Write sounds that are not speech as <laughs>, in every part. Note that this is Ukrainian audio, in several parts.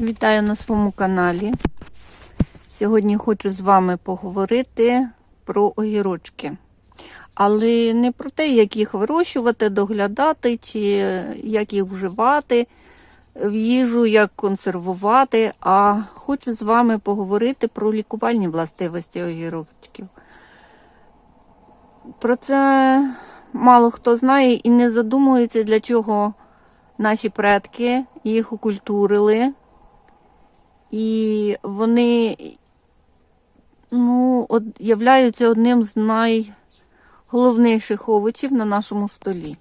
Вітаю на своєму каналі. Сьогодні хочу з вами поговорити про огірочки. Але не про те, як їх вирощувати, доглядати, чи як їх вживати в їжу, як консервувати. А хочу з вами поговорити про лікувальні властивості огірочків. Про це мало хто знає і не задумується, для чого наші предки їх окультурили. І вони ну, от, являються одним з найголовніших овочів на нашому столі.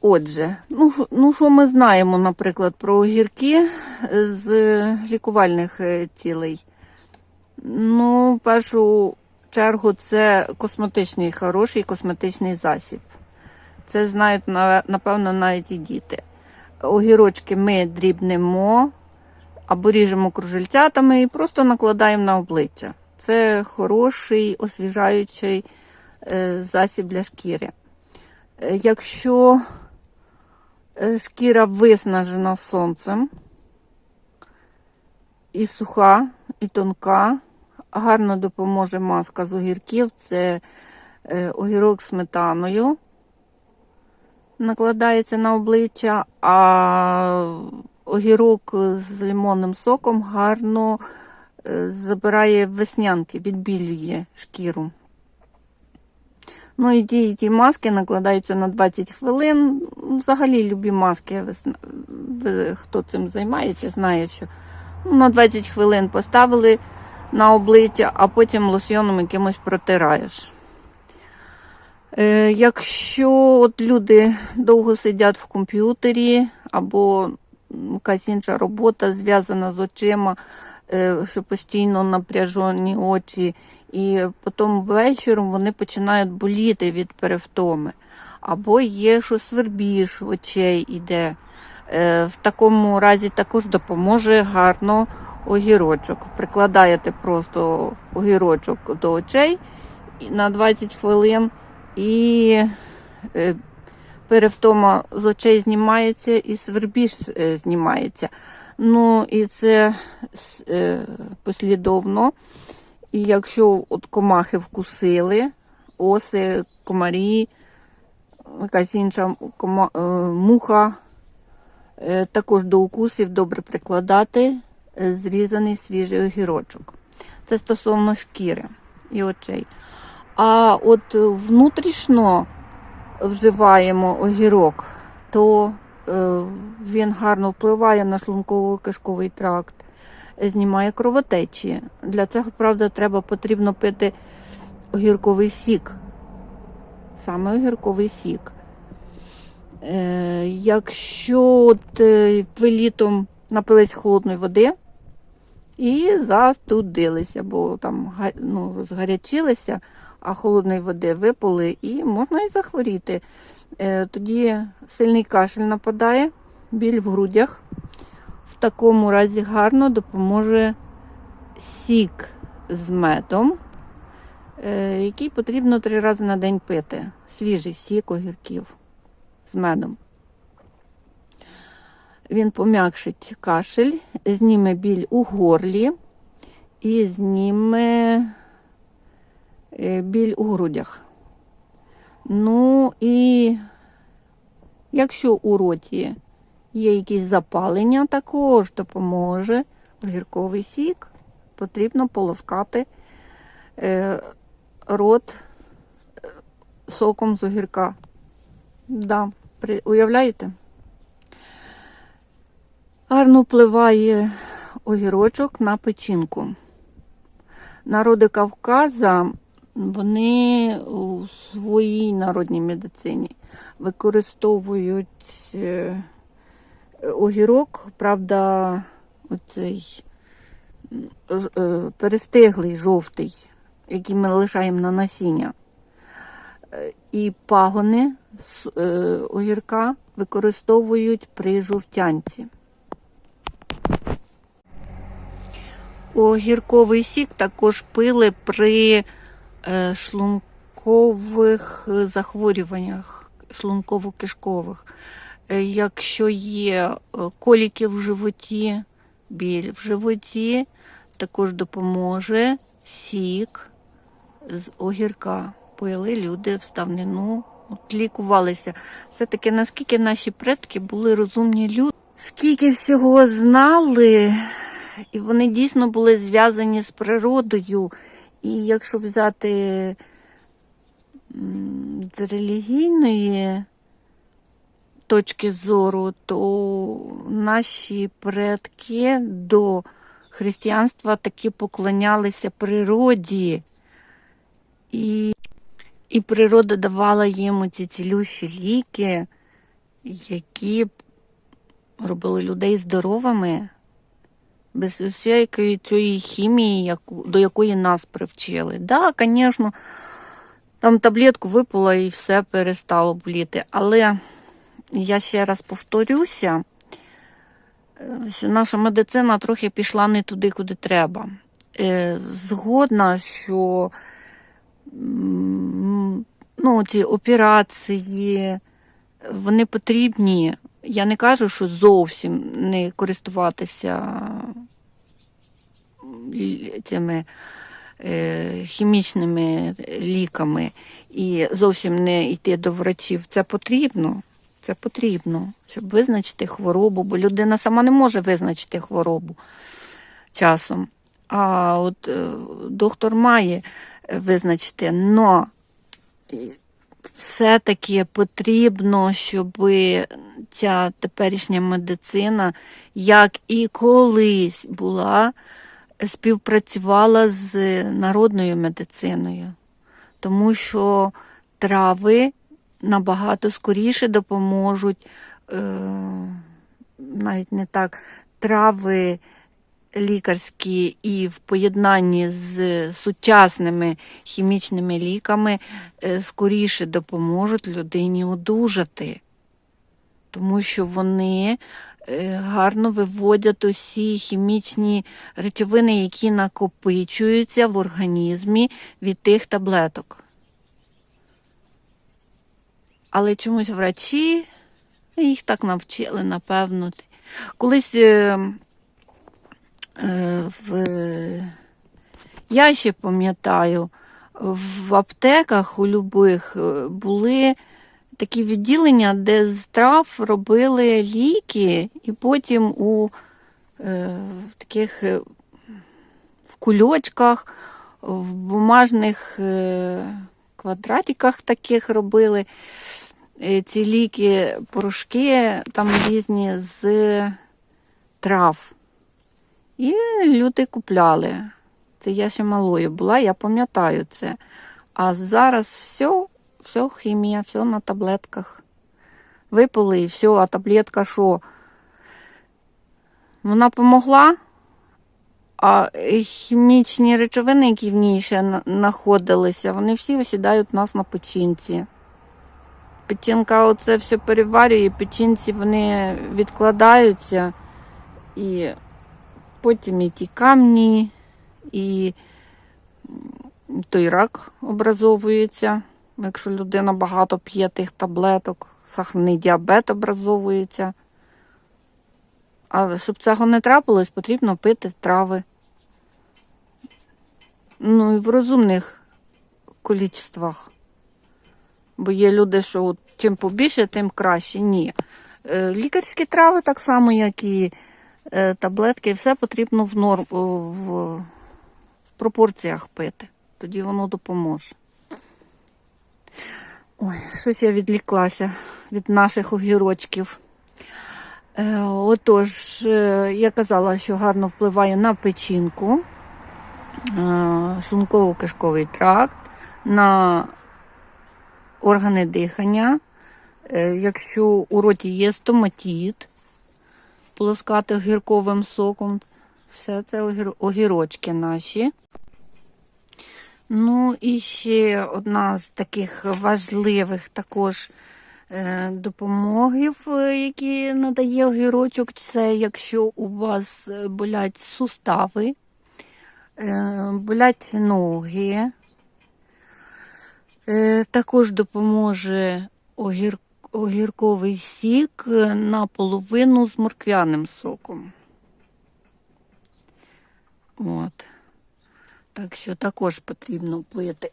Отже, ну, ну що ми знаємо, наприклад, про огірки з лікувальних е, цілей? Ну, в першу чергу, це косметичний хороший косметичний засіб. Це знають, напевно, навіть і діти. Огірочки ми дрібнемо або ріжемо кружельцятами і просто накладаємо на обличчя. Це хороший освіжаючий е, засіб для шкіри. Е, Якщо е, шкіра виснажена сонцем, і суха, і тонка, гарно допоможе маска з огірків. Це огірок сметаною накладається на обличчя, а огірок з лимонним соком гарно е, забирає веснянки, відбілює шкіру. Ну і ті, і ті маски накладаються на 20 хвилин. Взагалі любі маски, ви- хто цим займається, знає, що ну, на 20 хвилин поставили на обличчя, а потім лосьйоном якимось протираєш. Е, якщо от люди довго сидять в комп'ютері або якась інша робота зв'язана з очима, е, що постійно напряжені очі, і потім вечором вони починають боліти від перевтоми. Або є, що свербіж очей іде. Е, В такому разі також допоможе гарно огірочок. Прикладаєте просто огірочок до очей на 20 хвилин і е, перевтома з очей знімається і свербіж е, знімається. Ну і це е, послідовно. І якщо от комахи вкусили, оси, комарі, якась інша кома, муха, також до укусів добре прикладати зрізаний свіжий огірочок. Це стосовно шкіри і очей. А от внутрішньо вживаємо огірок, то е, він гарно впливає на шлунково-кишковий тракт, знімає кровотечі. Для цього, правда, треба потрібно пити огірковий сік. Саме огірковий сік. Е, якщо от, е, ви літом напились холодної води і застудилися, бо там ну, розгарячилися, а холодної води випили, і можна і захворіти. Е, тоді сильний кашель нападає, біль в грудях. В такому разі гарно допоможе сік з медом, е, який потрібно три рази на день пити. Свіжий сік огірків з медом. Він пом'якшить кашель, зніме біль у горлі і зніме біль у грудях. Ну і якщо у роті є якісь запалення, також допоможе огірковий сік. Потрібно полоскати е, рот е, соком з огірка. Да, уявляєте? Гарно впливає огірочок на печінку. Народи Кавказа вони у своїй народній медицині використовують е, огірок, правда, оцей е, перестиглий жовтий, який ми лишаємо на насіння. Е, І пагони огірка використовують при жовтянці. Огірковий сік також пили при шлункових захворюваннях, шлунково-кишкових. Е, Якщо є е, коліки в животі, біль в животі, також допоможе сік з огірка. Пили люди в ставнину, от лікувалися. Це таки, наскільки наші предки були розумні люди, скільки всього знали, і вони дійсно були зв'язані з природою. І якщо взяти з релігійної точки зору, то наші предки до християнства таки поклонялися природі. І, і природа давала їм ці цілющі ліки, які робили людей здоровими, без усякої цієї хімії, яку, до якої нас привчили. Так, да, звісно, там таблетку випила і все перестало боліти. Але я ще раз повторюся, е, що наша медицина трохи пішла не туди, куди треба. Е, Згодна, що ну, ці операції, вони потрібні. Я не кажу, що зовсім не користуватися цими е, хімічними ліками і зовсім не йти до врачів. Це потрібно. Це потрібно, щоб визначити хворобу, бо людина сама не може визначити хворобу часом. А от е, доктор має визначити, но все-таки потрібно, щоб ця теперішня медицина, як і колись була, співпрацювала з народною медициною. Тому що трави набагато скоріше допоможуть, е, навіть не так, трави лікарські і в поєднанні з сучасними хімічними ліками е, скоріше допоможуть людині одужати, тому що вони е, гарно виводять усі хімічні речовини, які накопичуються в організмі від тих таблеток. Але чомусь врачі їх так навчили, напевно. Колись е, в, я ще пам'ятаю, в аптеках у любих е, були такі відділення, де з трав робили ліки, і потім у е, в таких е, в кульочках, в бумажних е, квадратиках таких робили е, ці ліки, порошки там різні з трав. І люди купляли. Це я ще малою була, я пам'ятаю це. А зараз все, все хімія, все на таблетках. Випили і все, а таблетка що? Вона помогла, а хімічні речовини, які в ній ще знаходилися, вони всі осідають у нас на печінці. Печінка оце все переварює, печінці вони відкладаються, і потім і ті камні, і той рак образовується. Якщо людина багато п'є тих таблеток, сахарний діабет образовується. А щоб цього не трапилось, потрібно пити трави. Ну і в розумних количествах. Бо є люди, що чим побільше, тим краще. Ні. Е, Лікарські трави так само, як і е, таблетки, все потрібно в норм в, в пропорціях пити. Тоді воно допоможе. Ой, щось я відліклася від наших огірочків. Е, Отож, е, я казала, що гарно впливає на печінку, шлунково-кишковий тракт, на органи дихання. Якщо у роті є стоматіт, полоскати огірковим соком, все це огір- огірочки наші. Ну і ще одна з таких важливих також е, допомогів, е, які надає огірочок, це якщо у вас е, болять сустави, болять ноги. Також допоможе огір, огірковий сік е, наполовину з морквяним соком. От. Так що також потрібно плити.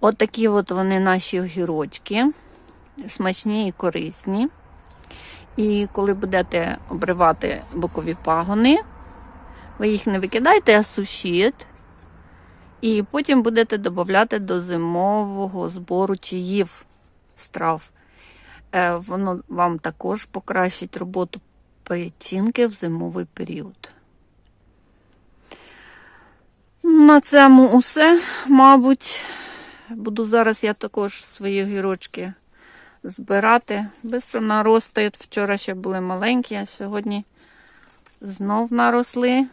От такі от вони наші огірочки. Смачні і корисні. І коли будете обривати бокові пагони, ви їх не викидайте, а сушіть. І потім будете додати до зимового збору чаїв страв. Е, Воно вам також покращить роботу печінки в зимовий період. На цьому усе, мабуть, буду зараз я також свої гірочки збирати. Бистро наростають. Вчора ще були маленькі, а сьогодні знов наросли.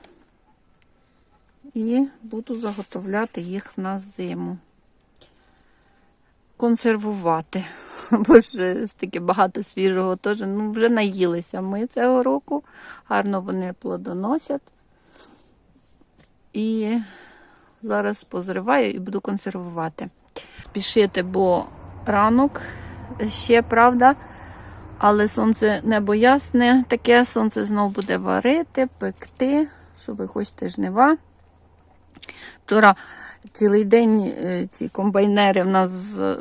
І буду заготовляти їх на зиму. Консервувати. <laughs> Бо ж стільки багато свіжого теж ну, вже наїлися ми цього року. Гарно вони плодоносять. І зараз позриваю і буду консервувати. Пішити, бо ранок ще, правда, але сонце небо ясне, таке сонце знову буде варити, пекти, що ви хочете жнива. Вчора цілий день е, ці комбайнери в нас е,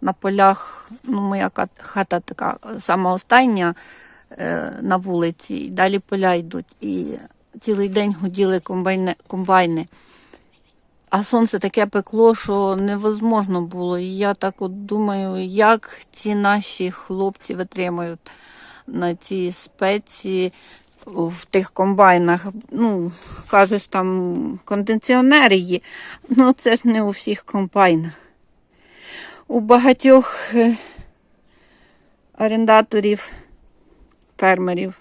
на полях, ну, моя хата така сама остання е, на вулиці, і далі поля йдуть. І цілий день гуділи комбайни, комбайни. А сонце таке пекло, що невозможно було. І я так от думаю, як ці наші хлопці витримують на цій спеці в тих комбайнах. Ну, кажуть, там кондиціонери є. Ну, це ж не у всіх комбайнах. У багатьох е, орендаторів, фермерів,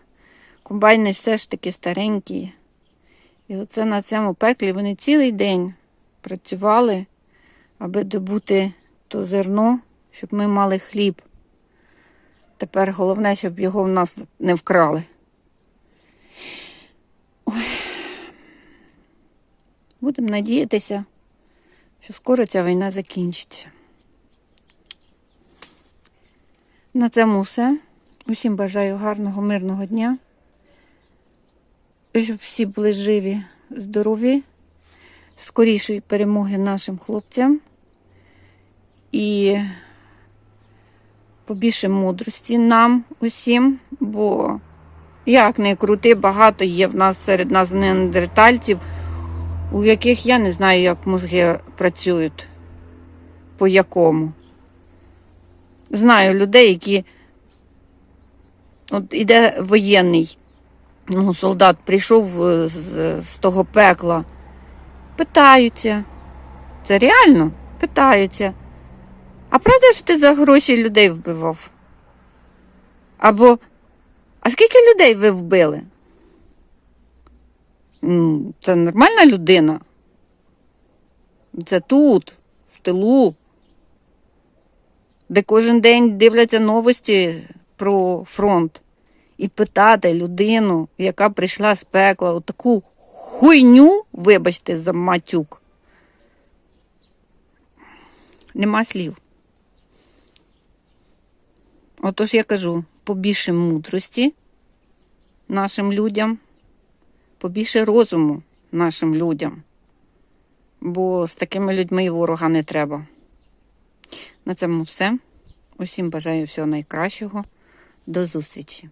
комбайни все ж таки старенькі. І оце на цьому пеклі вони цілий день працювали, аби добути то зерно, щоб ми мали хліб. Тепер головне, щоб його в нас не вкрали. Ой. Будемо надіятися, що скоро ця війна закінчиться. На цьому все. Усім бажаю гарного, мирного дня. Щоб всі були живі, здорові, скорішої перемоги нашим хлопцям і побільше мудрості нам усім, бо як не крути, багато є в нас серед нас неандертальців, у яких я не знаю, як мозги працюють, по якому. Знаю людей, які от іде воєнний ну, солдат, прийшов е, з, з того пекла. Питаються. Це реально? Питаються. А правда, що ти за гроші людей вбивав? Або, а скільки людей ви вбили? Це нормальна людина. Це тут, в тилу, де кожен день дивляться новості про фронт. І питати людину, яка прийшла з пекла, таку хуйню, вибачте, за матюк. Нема слів. Отож я кажу, побільше мудрості нашим людям, побільше розуму нашим людям. Бо з такими людьми і ворога не треба. На цьому все. Усім бажаю всього найкращого. До зустрічі!